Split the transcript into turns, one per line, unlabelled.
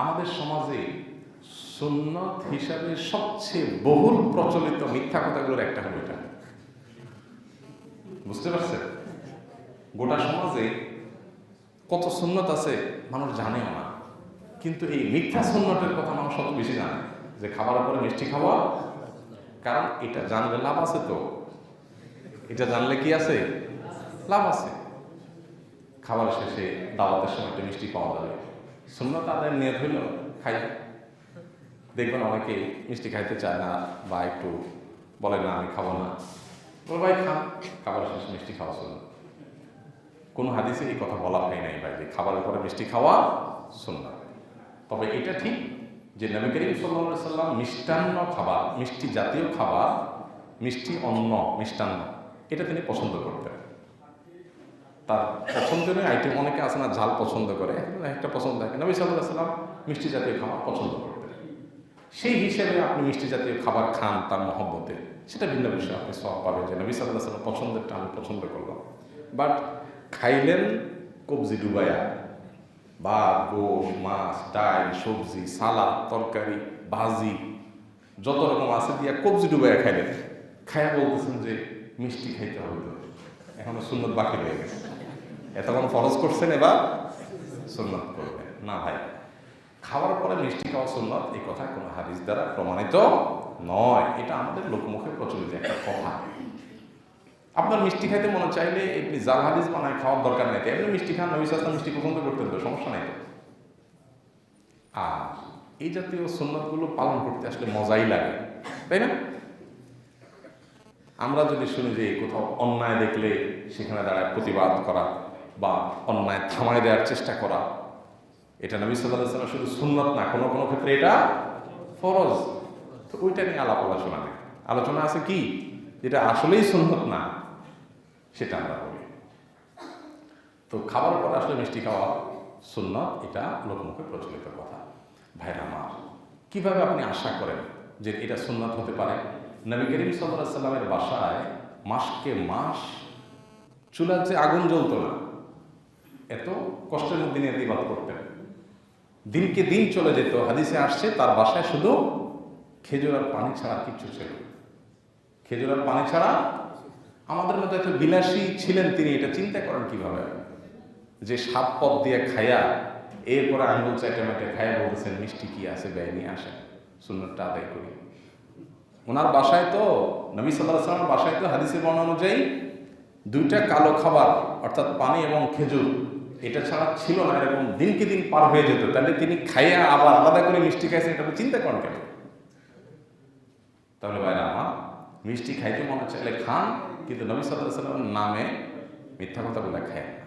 আমাদের সমাজে সুন্নত হিসাবে সবচেয়ে বহুল প্রচলিত মিথ্যা কথাগুলোর একটা হলো এটা। বুঝতে পারছেন? গোটা সমাজে কত সুন্নত আছে মানুষ জানেও না। কিন্তু এই মিথ্যা সুন্নতের কথা মানুষ সব বেশি জানে যে খাবার পরে মিষ্টি খাওয়া, কারণ এটা জানলে লাভ আছে তো। এটা জানলে কি আছে? লাভ আছে। খাবার শেষে দাওয়াতের সময় একটা মিষ্টি পাওয়া যাবে। সুন্নত আদায়ের নিয়ত হইল খাই। দেখবেন অনেকে মিষ্টি খাইতে চায় না বা একটু বলে, না, আমি খাব না। বলে, ভাই, খা। খাবার শেষে, মিষ্টি খাওয়া শুনুন কোনো হাদিসে এই কথা বলা হয় নাই ভাই, যে খাবারের পরে মিষ্টি খাওয়া সুন্নাত। তবে এটা ঠিক যে নবী সাল্লাহ সাল্লাম মিষ্টান্ন খাবার, মিষ্টি জাতীয় খাবার, মিষ্টি অন্ন, মিষ্টান্ন, এটা তিনি পছন্দ করতেন। তার পছন্দের আইটেম অনেকে আছে না, ঝাল পছন্দ করে একটা পছন্দ থাকে নবী সাল্লাহ সাল্লাম মিষ্টি জাতীয় খাবার পছন্দ করতেন। সেই হিসেবে আপনি মিষ্টি জাতীয় খাবার খান তার মহব্বতে। সেটা ভিন্ন বিষয়, আপনি সব পাবেন যে নবী সাল্লাহ সাল্লাম পছন্দেরটা আমি পছন্দ করলাম। বাট খাইলেন কবজি ডুবাইয়া। বা গোশ, মাছ, ডাল, সবজি, সালাদ, তরকারি, ভাজি, যত রকম আছে দিয়া কবজি ডুবাইয়া খাইলেন। খাইয়া বলতেছেন যে মিষ্টি খাইতে হবে এখনও সুন্দর বাকি রয়ে গেছে। এতক্ষণ ফরজ করছেন এবার সুন্নত করবেন না ভাই, খাওয়ার পরে মিষ্টি খাওয়া সুন্নত, এই কথা কোনো হাদিস দ্বারা প্রমাণিত নয়। এটা আমাদের লোকমুখে প্রচলিত একটা কথা। আপনার মিষ্টি খাইতে মনে চাইলে এমনি জাল হাদিস বানায় খাওয়ার দরকার নেই। এমনি মিষ্টি খান, নবী সাল্লাম মিষ্টি পছন্দ করতেন তো, সমস্যা নাই আর এই জাতীয় সুন্নতগুলো পালন করতে আসলে মজাই লাগে, তাই না? আমরা যদি শুনি যে কোথাও অন্যায় দেখলে সেখানে দাঁড়ায় প্রতিবাদ করা বা অন্যায় থামায় দেওয়ার চেষ্টা করা। এটা নবী সাল্লাহ সাল্লাম শুধু সুন্নত না, কোনো কোনো ক্ষেত্রে এটা ফরজ। তো ওইটা নিয়ে আলাপ আলোচনা নেই। আলোচনা আছে কি? যেটা আসলেই সুন্নত না, সেটা আমরা বলি। তো খাবার পর আসলে মিষ্টি খাওয়া সুন্নত, এটা লোকমুখে প্রচলিত কথা। ভাইরা আমার, কীভাবে আপনি আশা করেন যে এটা সুন্নত হতে পারে? নবী করিম সাল্লাহ সাল্লামের বাসায় মাসকে মাস চুলার যে আগুন জ্বলতো না। এত কষ্টের মধ্যে নিয়ে ইবাদ করতেন। দিনকে দিন চলে যেত, হাদিসে আসছে তার বাসায় শুধু খেজুর আর পানি ছাড়া কিচ্ছু ছিল খেজুর আর পানি ছাড়া আমাদের মধ্যে এত বিলাসী ছিলেন তিনি, এটা চিন্তা করেন কীভাবে? যে সাত পথ দিয়ে খায়া এরপরে আঙ্গুল চাইটে মেটে খায়া বলতেছেন, মিষ্টি কি আছে ব্যয় নিয়ে আসেন। সুন্নতটা আদায় করি। ওনার বাসায় তো, নবী সাল্লাহ সাল্লামের বাসায় তো হাদিসের বর্ণনা অনুযায়ী দুইটা কালো খাবার, অর্থাৎ পানি এবং খেজুর এটা ছাড়া ছিল না, এরকম দিনকে দিন পার হয়ে যেত। তাহলে তিনি খাইয়া আবার আলাদা করে মিষ্টি খাইছেন, এটা চিন্তা করেন কেন? তাহলে ভাইরা আমার, মিষ্টি খাইতে মনে হচ্ছে খান, কিন্তু নবী সাল্লাহ সাল্লামের নামে মিথ্যা কথা বলে খায়